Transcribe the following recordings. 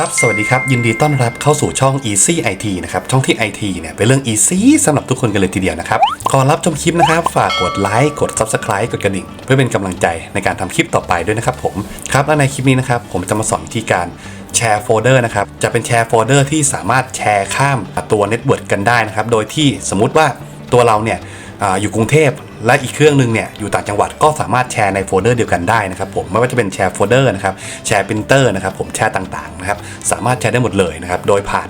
ครับ สวัสดีครับ ยินดีต้อนรับเข้าสู่ช่อง Easy IT นะครับ ช่องที่ IT เนี่ยเป็นเรื่อง Easy สำหรับทุกคนกันเลยทีเดียวนะครับ ก่อนรับชมคลิปนะครับ ฝากกดไลค์ กด Subscribe กดกระดิ่ง เพื่อเป็นกำลังใจในการทำคลิปต่อไปด้วยนะครับผม ครับ และในคลิปนี้นะครับ ผมจะมาสอนวิธีการแชร์โฟลเดอร์นะครับ จะเป็นแชร์โฟลเดอร์ที่สามารถแชร์ข้ามตัวเน็ตเวิร์กกันได้นะครับ โดยที่สมมุติว่าตัวเราเนี่ยออยู่กรุงเทพ และอีกเครื่องหนึงเนี่ยอยู่ต่างจังหวัดก็สามารถแชร์ในโฟลเดอร์เดียวกันได้นะครับผมไม่ว่าจะเป็นแชร์โฟลเดอร์นะครับแชร์ปรินเตอร์นะครับผมแชร์ต่างๆนะครับสามารถแชร์ได้หมดเลยนะครับโดยผ่าน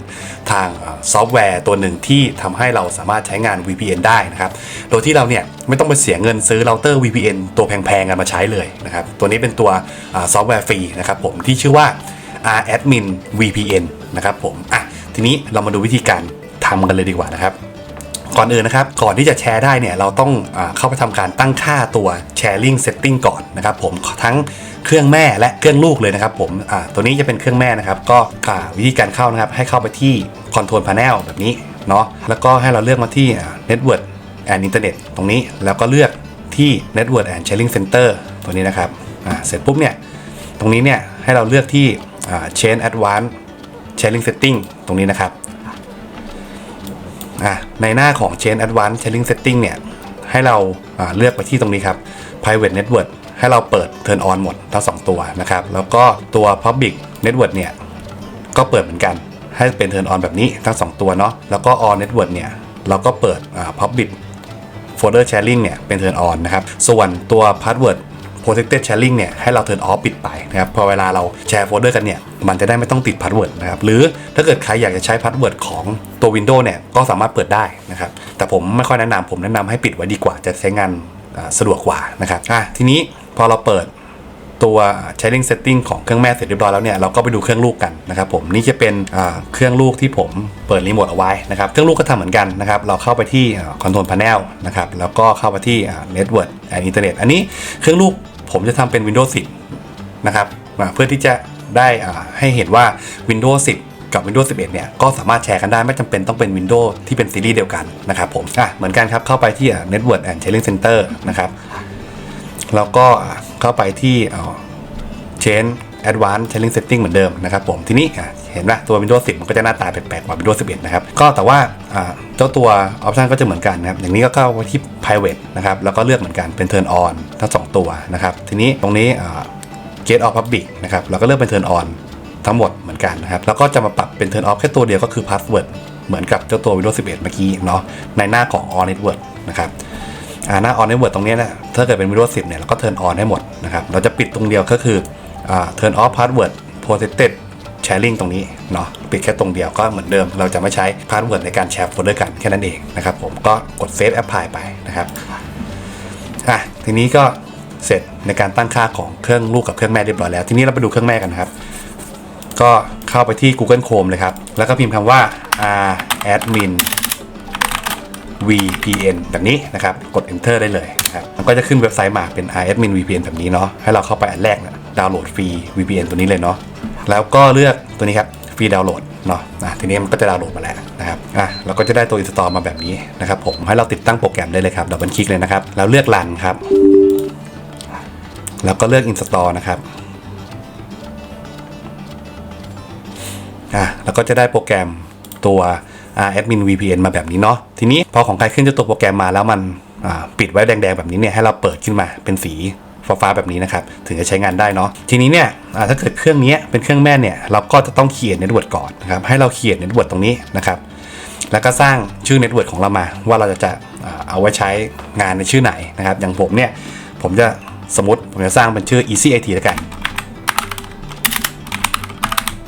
ทางซอฟต์แวร์ตัวหนึ่งที่ทำให้เราสามารถใช้งาน VPN ได้นะครับโดยที่เราเนี่ยไม่ต้องไปเสียเงินซื้อเราเตอร์ VPN ตัวแพงๆกันมาใช้เลยนะครับตัวนี้เป็นตัวซอฟต์แวร์ฟรีนะครับผมที่ชื่อว่า radmin VPN นะครับผมอะทีนี้เรามาดูวิธีการทำกันเลยดีกว่านะครับ ก่อนอื่นนะครับ ก่อนที่จะแชร์ได้เนี่ยเราต้องอเข้าไปทำการตั้งค่าตัว sharing setting ก่อนนะครับผมทั้งเครื่องแม่และเครื่องลูกเลยนะครับผมตัวนี้จะเป็นเครื่องแม่นะครับ ก็วิธีการเข้านะครับ ให้เข้าไปที่ control panel แบบนี้เนาะแล้วก็ให้เราเลือกมาที่ network and internet ตรงนี้แล้วก็เลือกที่ network and sharing center ตัวนี้นะครับเสร็จปุ๊บเนี่ยตรงนี้เนี่ยให้เราเลือกที่ change advanced sharing setting ตรงนี้นะครับ อะในหน้าของ Chain Advanced Sharing Setting เนี่ย ให้เราาเลือกไปที่ตรงนี้ครับ Private Network ให้เราเปิด Turn On หมดทั้ง 2 ตัวนะครับ แล้วก็ตัว Public Network เนี่ย ก็เปิดเหมือนกัน ให้เป็น Turn On แบบนี้ทั้ง 2 ตัวเนาะ แล้วก็ All Network เนี่ย เราก็เปิด Public Folder Sharing เนี่ย เป็น Turn On นะครับ ส่วนตัว Password Protected Sharing เนี่ยให้เรา Turn Off ปิดไปนะครับพอเวลาเราแชร์โฟลเดอร์กันเนี่ยมันจะได้ไม่ต้องติด Password นะครับหรือถ้าเกิดใครอยากจะใช้ Password ของตัว Windows เนี่ยก็สามารถเปิดได้นะครับแต่ผมไม่ค่อยแนะนำผมแนะนำให้ปิดไว้ดีกว่าจะใช้งานสะดวกกว่านะครับอะทีนี้พอเราเปิดตัว sharing setting ของเครื่องแม่เสร็จเรียบร้อยแล้วเนี่ยเราก็ไปดูเครื่องลูกกันนะครับผมนี่จะเป็นเครื่องลูกที่ผมเปิดรีโมทเอาไว้นะครับเครื่องลูกก็ทำเหมือนกันนะครับเราเข้าไปที่คอนโทรลพา n e l นะครับแล้วก็เข้าไปที่ network and internet อันนี้เครื่องลูก ผมจะทำเป็น Windows 10 นะครับเพื่อที่จะได้ให้เห็นว่า Windows 10 กับ Windows 11 เนี่ย ก็สามารถแชร์กันได้ไม่จำเป็นต้องเป็น Windows ที่เป็นซีรีส์เดียวกันนะครับผมอะเหมือนกันครับ เข้าไปที่ network and sharing center นะครับ แล้วก็เข้าไปที่ Change Advanced Sharing Setting เหมือนเดิมนะครับผมทีนี้เห็นว่าตัว Windows 10 มันก็จะหน้าตาแปลกๆกว่า Windows 11 นะครับ ก็แต่ว่าอ่าเจ้าตัว Option ก็จะเหมือนกันนะครับ อย่างนี้ก็เข้าไปที่ Private นะครับแล้วก็เลือกเหมือนกันเป็น Turn On ทั้งสองตัวนะครับทีนี้ตรงนี้อ่า Get Off Public นะครับเราก็เลือกเป็น Turn On ทั้งหมดเหมือนกันนะครับแล้วก็จะมาปรับเป็น Turn Off แค่ตัวเดียวก็คือ Password เหมือนกับเจ้าตัว Windows 11 เมื่อกี้เนาะในหน้าของ All Network นะครับหน้า on network ตรงนี้นะถ้าเกิดเป็น Windows 10 เนี่ยเราก็ turn on ให้หมดนะครับเราจะปิดตรงเดียวก็คือ turn off password protected sharing ตรงนี้เนาะปิดแค่ตรงเดียวก็เหมือนเดิม เราจะไม่ใช้ password ในการแชร์โฟลเดอร์กันแค่นั้นเองนะครับผมก็กด save apply ไปนะครับอะทีนี้ก็เสร็จในการตั้งค่าของเครื่องลูกกับเครื่องแม่เรียบร้อยแล้ว ทีนี้เราไปดูเครื่องแม่กันนะครับ ก็เข้าไปที่ Google Chrome เลยครับ แล้วก็พิมพ์คำว่า r admin VPN แบบนี้นะครับ กด enter ได้เลยนะครับมันก็จะขึ้นเว็บไซต์มาเป็น admin VPN แบบนี้เนาะให้เราเข้าไปอันแรกนะดาวน์โหลดฟรี VPN ตัวนี้เลยเนาะ แล้วก็เลือกตัวนี้ครับฟรีดาวน์โหลดเนาะอะทีนี้มันก็จะดาวน์โหลดมาแล้วนะครับอะเราก็จะได้ตัว install มาแบบนี้นะครับผมให้เราติดตั้งโปรแกรมได้เลยครับดับเบิลคลิกเลยนะครับ แล้วเลือกรันครับ แล้วก็เลือก install นะครับอะแล้วก็จะได้โปรแกรมตัว admin VPN มาแบบนี้เนาะทีนี้พอของใครขึ้นเจะตัวโปรแกรมมาแล้วมันปิดไว้แดงๆแบบนี้เนี่ยให้เราเปิดขึ้นมาเป็นสี ฟ้าๆแบบนี้นะครับถึงจะใช้งานได้เนาะทีนี้เนี่ยถ้าเกิดเครื่องนี้เป็นเครื่องแม่เนี่ยเราก็จะต้องเขียนเน็ตเวิร์ดก่อนนะครับให้เราเขียนเน็ตเวิร์ดตรงนี้นะครับแล้วก็สร้างชื่อเน็ตเวิร์ดของเรามาว่าเราจะจะเอาไว้ใช้งานในชื่อไหนนะครับอย่างผมเนี่ยผมจะสมมติผมจะสร้างเป็นชื่อ Easy IT แล้วกัน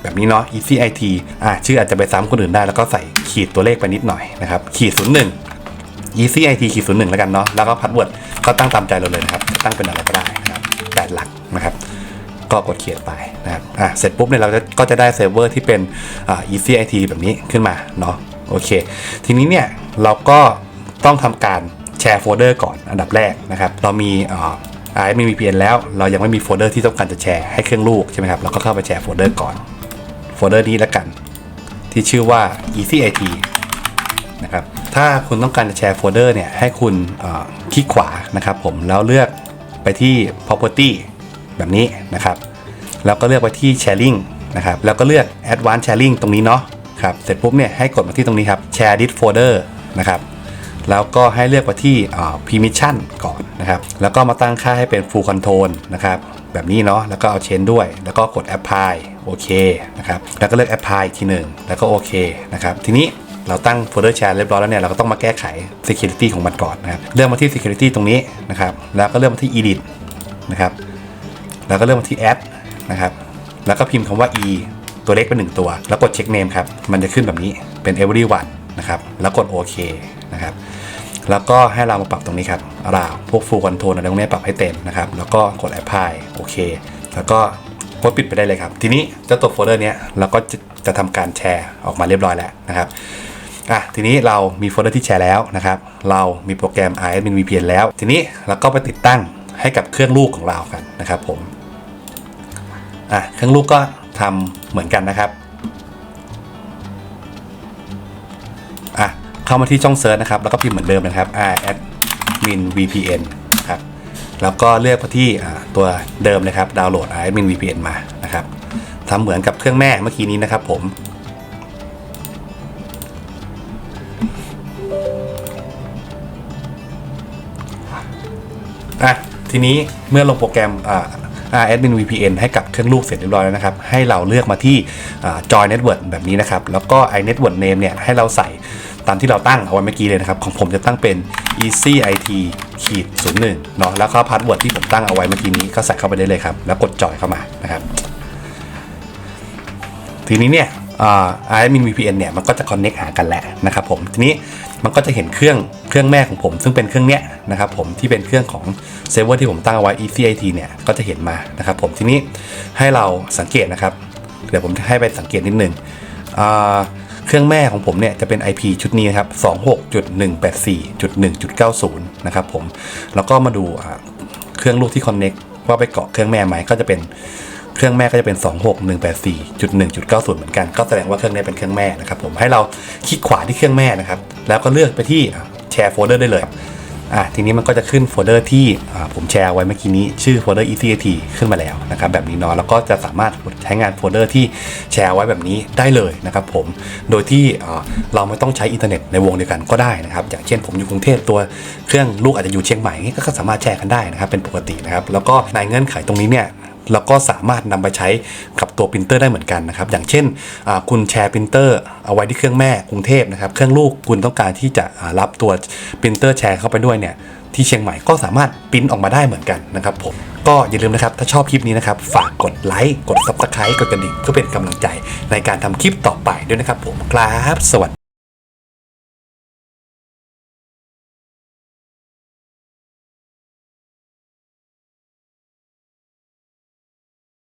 แบบนี้เนาะ Easy IT อะชื่ออาจจะไปซ้ำคนอื่นได้แล้วก็ใส่ขีดตัวเลขไปนิดหน่อยนะครับขีดศูนย์หนึ่ง Easy IT ขีดศูนย์หนึ่งแล้วกันเนาะแล้วก็พาสเวิร์ดก็ตั้งตามใจเราเลยนะครับ ตั้งเป็นอะไรก็ได้ นะครับแปดหลักนะครับก็กดเขียนไปนะครับอะเสร็จปุ๊บเนี่ยเราจะก็จะได้เซิร์ฟเวอร์ที่เป็นอ่า Easy IT แบบนี้ขึ้นมาเนาะโอเค ทีนี้เนี่ยเราก็ต้องทำการแชร์โฟลเดอร์ก่อนอันดับแรกนะครับ เรามีอ่า i มี VPN แล้ว เรายังไม่มีโฟลเดอร์ที่ต้องการจะแชร์ให้เครื่องลูกใช่ไหมครับเราก็เข้าไปแชร์โฟลเดอร์ก่อนโฟลเดอร์นี้แล้วกัน ที่ชื่อว่า Easy IT นะครับถ้าคุณต้องการจะแชร์โฟลเดอร์เนี่ยให้คุณอ่อคลิกขวานะครับผมแล้วเลือก ไปที่ property แบบนี้นะครับแล้วก็เลือกไปที่ sharing นะครับแล้วก็เลือก Advanced Sharing ตรงนี้เนาะครับเสร็จปุ๊บเนี่ยให้กดมาที่ตรงนี้ครับ Share this folder นะครับแล้วก็ให้เลือกมาที่ permission ก่อนนะครับแล้วก็มาตั้งค่าให้เป็น full control นะครับแบบนี้เนาะแล้วก็เอา change ด้วย แล้วก็กด apply โอเคนะครับแล้วก็เลือก apply ทีหนึ่งแล้วก็โอเคนะครับทีนี้ เราตั้ง folder share เรียบร้อยแล้วเนี่ยเราก็ต้องมาแก้ไข security ของมันก่อนนะครับเลือกมาที่ security ตรงนี้นะครับแล้วก็เลือกมาที่ edit นะครับแล้วก็เลือกมาที่ add นะครับแล้วก็พิมพ์คำว่า e ตัวเล็กเป็นหนึ่งตัว แล้วกด check name ครับมันจะขึ้นแบบนี้เป็น everyone นะครับแล้วกดโอเคนะครับแล้วก็ให้เรามาปรับตรงนี้ครับราวพวก full control อะไรพวกนี้ปรับให้เต็มนะครับแล้วก็กด apply โอเค แล้วก็กดปิดไปได้เลยครับ ทีนี้เจ้าตัวโฟลเดอร์เนี้ยเราก็จะจะทำการแชร์ออกมาเรียบร้อยแล้วนะครับ อะทีนี้เรามีโฟลเดอร์ที่แชร์แล้วนะครับ เรามีโปรแกรม iAdmin VPN แล้ว ทีนี้เราก็ไปติดตั้งให้กับเครื่องลูกของเรากันนะครับผมอะเครื่องลูกก็ทำเหมือนกันนะครับอะเข้ามาที่ช่องเซิร์ชนะครับ แล้วก็พิมพ์เหมือนเดิมนะครับ r admin vpn ครับแล้วก็เลือกไปที่ตัวเดิมเลยครับดาวน์โหลด r admin vpn มานะครับทำเหมือนกับเครื่องแม่เมื่อกี้นี้นะครับผม อะทีนี้เมื่อลงโปรแกรมอ่า R admin VPN ให้กับเครื่องลูกเสร็จเรียบร้อยแล้วนะครับ ให้เราเลือกมาที่อ่า Join Network แบบนี้นะครับ แล้วก็ i network name เนี่ยให้เราใส่ตามที่เราตั้งเอาไว้เมื่อกี้เลยนะครับ ของผมจะตั้งเป็น easy it ขีดศูนย์หนึ่งเนาะแล้วก็พาสเวิร์ดที่ผมตั้งเอาไว้เมื่อกี้นี้ก็ใส่เข้าไปได้เลยครับ แล้วกดจอยเข้ามานะครับ ทีนี้เนี่ย ไอ่า admin VPN เนี่ยมันก็จะ connect หากันแหละนะครับผมทีนี้มันก็จะเห็นเครื่องเครื่องแม่ของผม ซึ่งเป็นเครื่องเนี้ยนะครับผมที่เป็นเครื่องของเซิร์ฟเวอร์ที่ผมตั้งเอาไว้ ECIT เนี่ยก็จะเห็นมานะครับผมทีนี้ให้เราสังเกตนะครับ เดี๋ยวผมจะให้ไปสังเกตนิดนึงเครื่องแม่ของผมเนี่ยจะเป็น IP ชุดนี้นะครับ 26.184.1.90 นะครับผมแล้วก็มาดูเครื่องลูกที่ connect ว่าไปเกาะเครื่องแม่ไหมก็จะเป็น เครื่องแม่ก็จะเป็น 26184.1.90 เหมือนกัน ก็แสดงว่าเครื่องนี้เป็นเครื่องแม่นะครับผมให้เราคลิกขวาที่เครื่องแม่นะครับ แล้วก็เลือกไปที่แชร์โฟลเดอร์ได้เลยอะทีนี้มันก็จะขึ้นโฟลเดอร์ที่อ่าผมแชร์ไว้เมื่อกี้นี้ ชื่อโฟลเดอร์ ECAT ขึ้นมาแล้วนะครับแบบนี้เนาะแล้วก็จะสามารถใช้งานโฟลเดอร์ที่แชร์ไว้แบบนี้ได้เลยนะครับผมโดยที่เราไม่ต้องใช้อินเทอร์เน็ตในวงเดียวกันก็ได้นะครับอย่างเช่นผมอยู่กรุงเทพตัวเครื่องลูกอาจจะอยู่เชียงใหม่ก็สามารถแชร์กันได้นะครับเป็นปกตินะครับแล้วก็ในเงื่อนไขตรงนี้เนี่ย แล้วก็สามารถนำไปใช้กับตัวปรินเตอร์ได้เหมือนกันนะครับ อย่างเช่นคุณแชร์ปรินเตอร์เอาไว้ที่เครื่องแม่กรุงเทพนะครับ เครื่องลูกคุณต้องการที่จะรับตัวปรินเตอร์แชร์เข้าไปด้วยเนี่ยที่เชียงใหม่ก็สามารถปรินออกมาได้เหมือนกันนะครับผมก็อย่าลืมนะครับ ถ้าชอบคลิปนี้นะครับ ฝากกดไลค์กด Subscribe กดกระดิ่งเพื่อเป็นกำลังใจในการทำคลิปต่อไปด้วยนะครับผมครับสวัสดี